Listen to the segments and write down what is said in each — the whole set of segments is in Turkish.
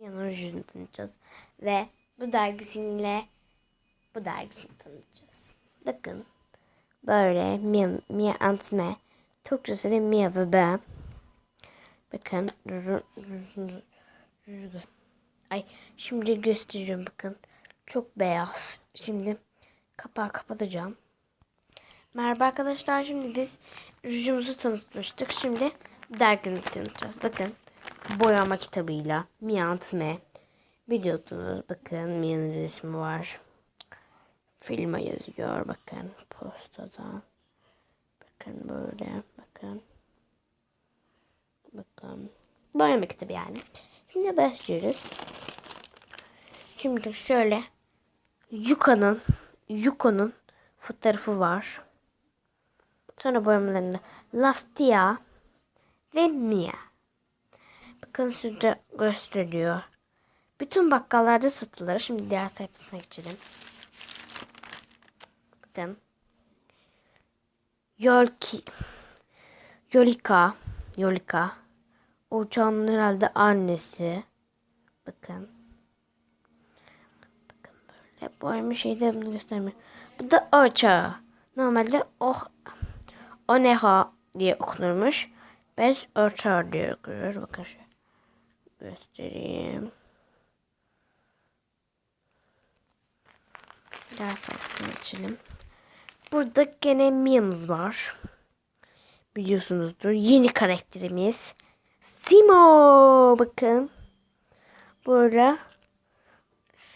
Mia'nın yüzünü tanıyacağız. Ve bu dergisiyle bu dergisini tanıyacağız. Bakın böyle Mia, Mia and Me. Türkçesi de Mia ve. Bakın. Ay şimdi göstereceğim bakın. Çok beyaz. Şimdi kapağı kapatacağım. Merhaba arkadaşlar. Şimdi biz rujumuzu tanıtmıştık. Şimdi dergini tanıtacağız. Bakın boyama kitabıyla Miyantme biliyorsunuz. Bakın Mia'nın resmi var. Filma yazıyor. Bakın postadan. Bakın böyle. Bakın. Bakın. Boyama kitabı yani. Şimdi başlıyoruz. Şimdi şöyle Yuka'nın Yuko'nun fotoğrafı var. Sonra boyamalarında Lastia ve Mia. Bakın şurada gösteriyor. Bütün bakkallarda satılır. Şimdi diğer sayfasına geçelim. Bakın. Yolki. Yolika. Yolika. Uçağın herhalde annesi. Bakın. Bakın böyle. Bu aynı şeyde bunu göstermiyor. Bu da uçağı. Normalde oh Oneha diye okunurmuş. Biz uçağı diye okuyoruz. Bakın şu. Göstereyim. Ders sayfasını açalım. Burada gene Mia'mız var. Biliyorsunuzdur. Yeni karakterimiz. Simo. Bakın. Burada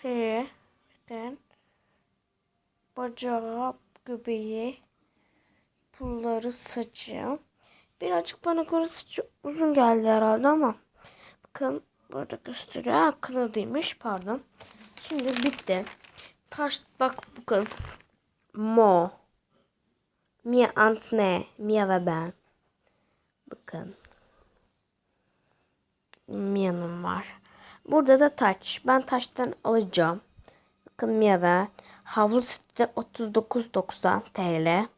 şey bakın. Bacağı, göbeği, pulları, saçı. Birazcık bana göre saçı uzun geldi herhalde ama. Bakın burada gösteriyor. Ha, kınadıymış pardon. Şimdi bitti. Taş bak bakın. Mo. Mia Ant Me. Mia ve ben. Bakın. Mia'nın var. Burada da taç. Ben taştan alacağım. Bakın Mia ve havlu site 39.90 TL.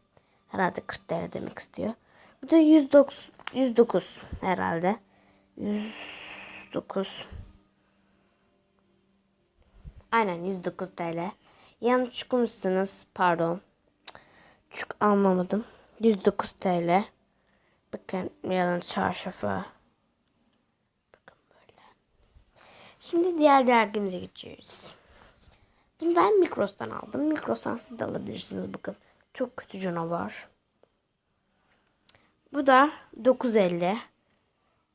Herhalde 40 TL demek istiyor. Bu da 109, 109 herhalde. 109. Aynen 109 TL. Yanlış okumuşsunuz. Pardon. Çok anlamadım. 109 TL. Bakın yalan çarşafı. Bakın böyle. Şimdi diğer dergimize geçiyoruz. Bunu ben Mikros'tan aldım. Mikros'tan siz de alabilirsiniz. Bakın çok kötü canavar. Bu da 9.50.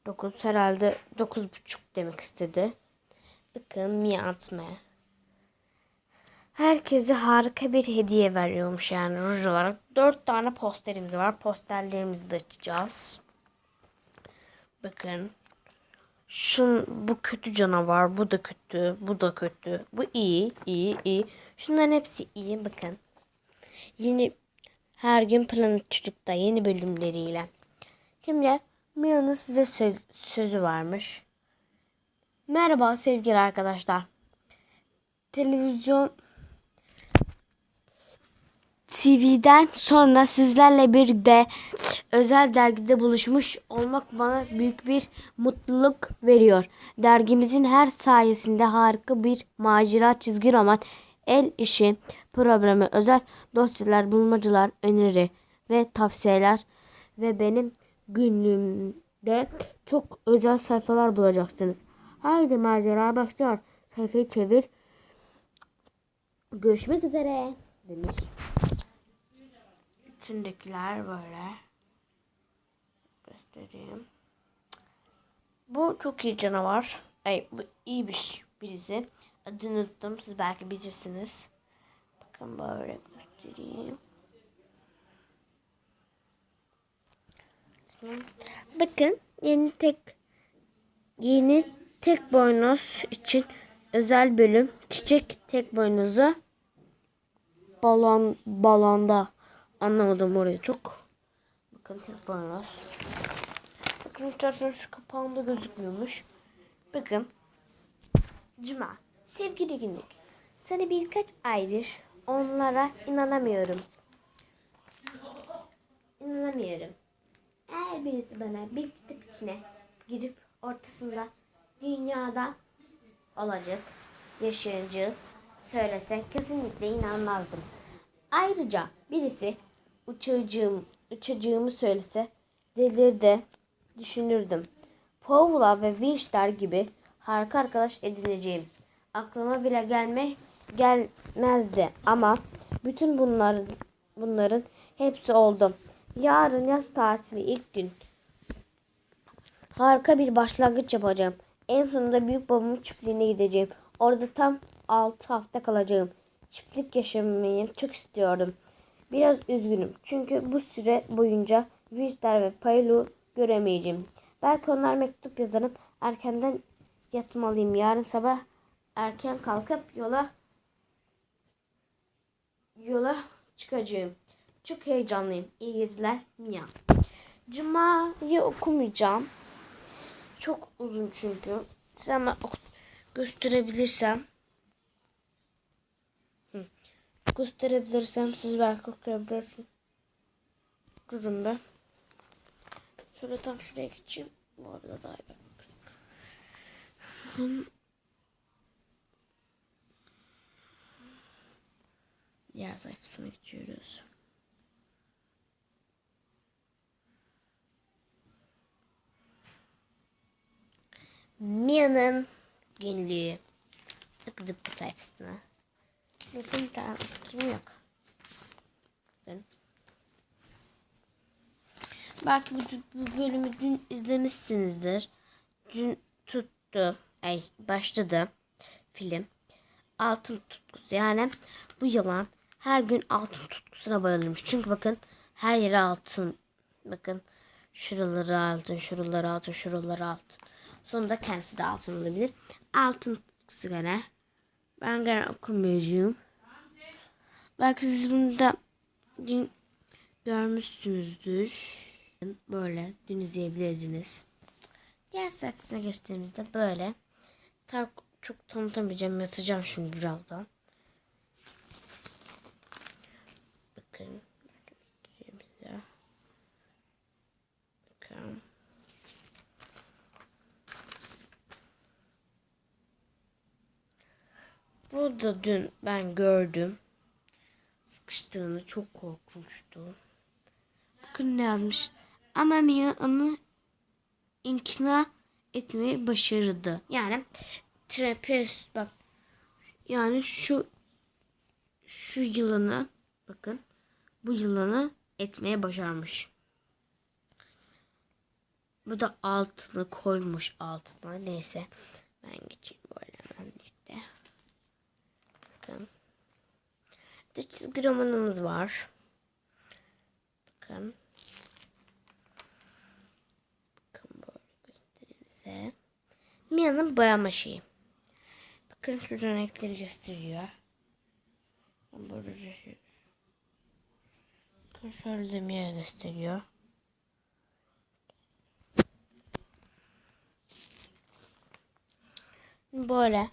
9 herhalde 9.5 demek istedi. Bakın Mia Atme. Herkese harika bir hediye veriyormuş yani ruj olarak. 4 tane posterimiz var. Posterlerimizi de açacağız. Bakın. Şun bu kötü canavar, bu da kötü, bu da kötü. Bu iyi, iyi, iyi. Şunların hepsi iyi bakın. Yeni her gün Planet Çocuk'ta yeni bölümleriyle. Şimdi Mia'nın size sö- sözü varmış. Merhaba sevgili arkadaşlar. Televizyon TV'den sonra sizlerle bir de özel dergide buluşmuş olmak bana büyük bir mutluluk veriyor. Dergimizin her sayesinde harika bir macera çizgi roman, el işi, programı, özel dosyalar, bulmacalar, öneri ve tavsiyeler ve benim günlüğümde çok özel sayfalar bulacaksınız. Haydi macera başlıyor. Sayfayı çevir. Görüşmek üzere demiş. İçindekiler böyle. Göstereyim. Bu çok iyi canavar. Ay bu iyi bir birisi. Adını unuttum. Siz belki bilirsiniz. Bakın böyle göstereyim. Bakın yeni tek yeni tek boynuz için özel bölüm çiçek tek boynuzu balon balonda anlamadım orayı çok. Bakın tek boynuz. Bakın içerisinde şu kapağında gözükmüyormuş. Bakın. Cuma. Sevgili günlük. Sana birkaç aydır onlara inanamıyorum. İnanamıyorum. Eğer birisi bana bir kitap içine girip ortasında dünyada olacak yaşayıcı söylese kesinlikle inanmazdım. Ayrıca birisi uçacağım, uçacağımı söylese delir de düşünürdüm. Paula ve Winchester gibi harika arkadaş edineceğim. Aklıma bile gelme gelmezdi ama bütün bunların bunların hepsi oldu. Yarın yaz tatili ilk gün. Harika bir başlangıç yapacağım. En sonunda büyük babamın çiftliğine gideceğim. Orada tam 6 hafta kalacağım. Çiftlik yaşamayı çok istiyordum. Biraz üzgünüm. Çünkü bu süre boyunca Winchester ve Paylu göremeyeceğim. Belki onlar mektup yazarım. Erkenden yatmalıyım. Yarın sabah erken kalkıp yola yola çıkacağım. Çok heyecanlıyım. İyi geceler Mia. Cuma'yı okumayacağım. Çok uzun çünkü. Size ama gösterebilirsem. Hı. Gösterebilirsem siz belki okuyabilirsiniz. Durun be. Şöyle tam şuraya geçeyim. Bu arada daha iyi. Diğer sayfasına geçiyoruz. Mia'nın günlüğü. Tıkladık bir sayfasına. Bakın daha kim yok. Bakın. Belki bu, bu bölümü dün izlemişsinizdir. Dün tuttu. Ay başladı film. Altın tutkusu. Yani bu yılan her gün altın tutkusuna bayılırmış. Çünkü bakın her yere altın. Bakın şuraları altın, şuraları altın, şuraları altın. Sonunda kendisi de altın olabilir. Altın gene. Ben gene okumayacağım. Belki siz bunu da dün görmüşsünüzdür. Böyle dün izleyebilirsiniz. Diğer sayfasına geçtiğimizde böyle. Ta çok tanıtamayacağım. Yatacağım şimdi birazdan. Bakın. Size. Bakın. Burada dün ben gördüm. Sıkıştığını çok korkunçtu. Bakın ne yazmış. Ama Mia onu inkna etmeyi başardı. Yani trapez bak. Yani şu şu yılanı bakın. Bu yılanı etmeye başarmış. Bu da altını koymuş altına. Neyse. Ben geçeyim böyle. Bakın. Bir çizgi romanımız var. Bakın. Bakın böyle göstereyim size. Mia'nın boyama şeyi. Bakın şu renkleri gösteriyor. Burada Bakın şöyle de Mia gösteriyor. Böyle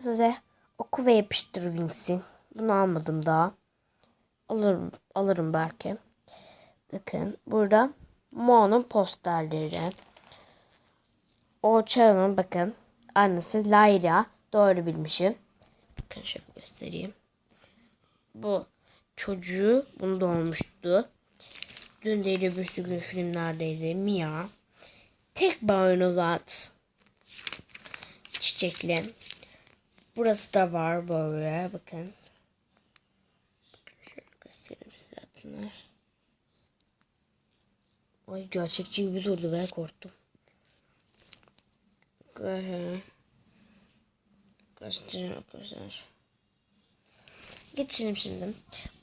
size oku ve yapıştır Wings'i. Bunu almadım daha. Alırım, alırım belki. Bakın burada Mo'nun posterleri. O Channel'ın bakın annesi Lyra. Doğru bilmişim. Bakın şöyle göstereyim. Bu çocuğu bunu doğmuştu. Dün değil öbürsü gün filmlerdeydi. Mia. Tek boynuz at. Çiçekli. Burası da var böyle. Bakın. Şöyle göstereyim size adını. Ay gerçekçi gibi durdu ve korktum. Göstereyim arkadaşlar. Geçelim şimdi.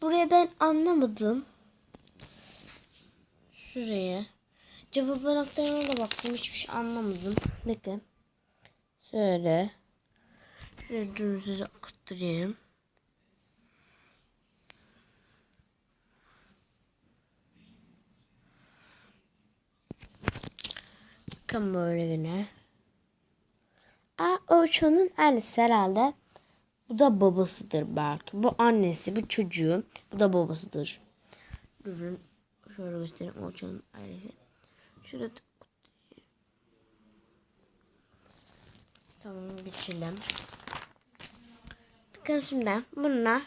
Buraya ben anlamadım. Şuraya. Cevap anahtarına da baktım. Hiçbir şey anlamadım. Bakın. Şöyle. Şöyle size aktarayım. Bakın böyle yine. Aa Orçun'un annesi herhalde. Bu da babasıdır belki. Bu annesi, bu çocuğu. Bu da babasıdır. Durun. Şöyle göstereyim Orçun'un ailesi. Şurada Tamam geçelim. Bakın şimdi bununla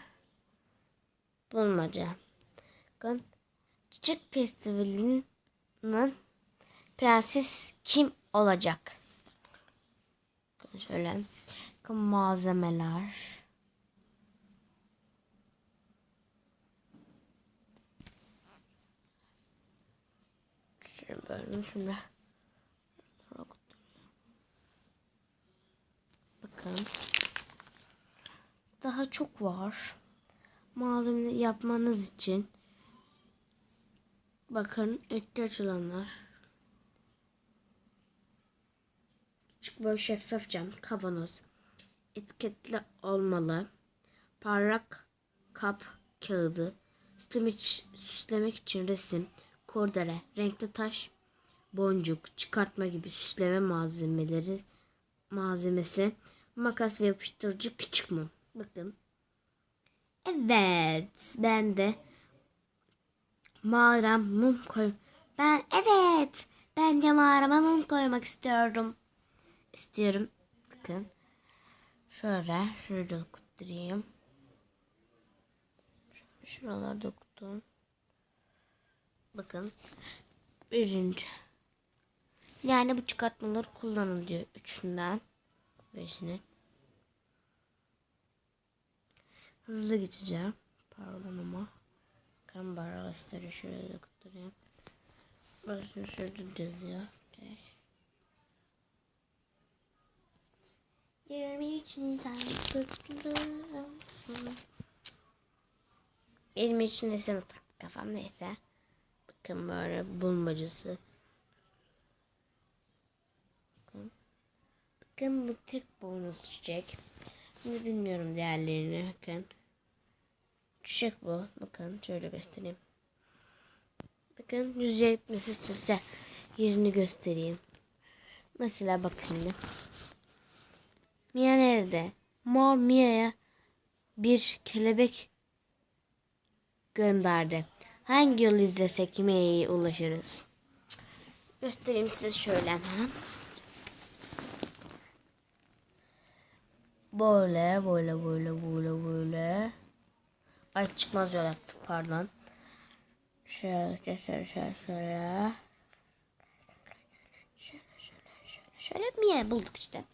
bulmaca. Bakın Çiçek Festivali'nin prenses kim olacak? Bakın şöyle bakın malzemeler. Şöyle böyle şimdi. Bakın. Daha çok var. Malzeme yapmanız için. Bakın ihtiyaç olanlar. Küçük böyle şeffaf cam, kavanoz. Etiketli olmalı. Parlak kap kağıdı. Süslemek, için resim, kordere, renkli taş, boncuk, çıkartma gibi süsleme malzemeleri malzemesi, makas ve yapıştırıcı küçük mum. Bakın. Evet, ben de mağaram mum koy. Ben evet, ben de mağarama mum koymak istiyorum. İstiyorum. Bakın. Şöyle, okutturayım. Şöyle şuralarda okuttum. Bakın. Birinci. Yani bu çıkartmaları kullanın diyor. Üçünden. Beşini. Hızlı geçeceğim. Pardon ama. Kan barra gösteriyor. Şöyle doktorayım. Burası şurada yazıyor. 23 Nisan kutlu olsun. 23 Nisan kafam neyse. Bakın böyle bulmacası. Bakın. Bakın bu tek bonus çiçek. Şimdi bilmiyorum diğerlerini. Bakın. Çiçek bu. Bakın şöyle göstereyim. Bakın yüzeye gitmesi size yerini göstereyim. Mesela bak şimdi. Mia nerede? Mo Mia'ya bir kelebek gönderdi. Hangi yol izlesek Mia'ya ulaşırız? Göstereyim size şöyle hemen. Böyle böyle böyle böyle böyle. Ay çıkmaz yol pardon. Şöyle şöyle şöyle şöyle. Şöyle şöyle şöyle. Şöyle Mia bulduk işte.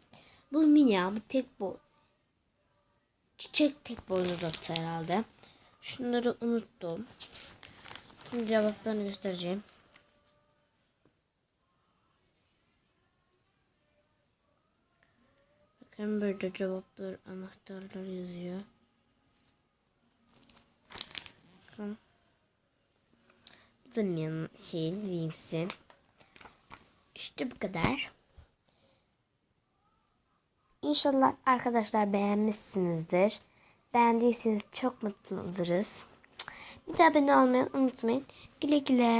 Bu Mia bu tek bu. Çiçek tek boynuz attı herhalde. Şunları unuttum. Şimdi cevaplarını göstereceğim. Bakın burada cevaplar, anahtarlar yazıyor. Bakın. Bu da Mia'nın şeyin, Wings'i. İşte bu kadar. İnşallah arkadaşlar beğenmişsinizdir. Beğendiyseniz çok mutlu oluruz. Bir de abone olmayı unutmayın. Güle güle.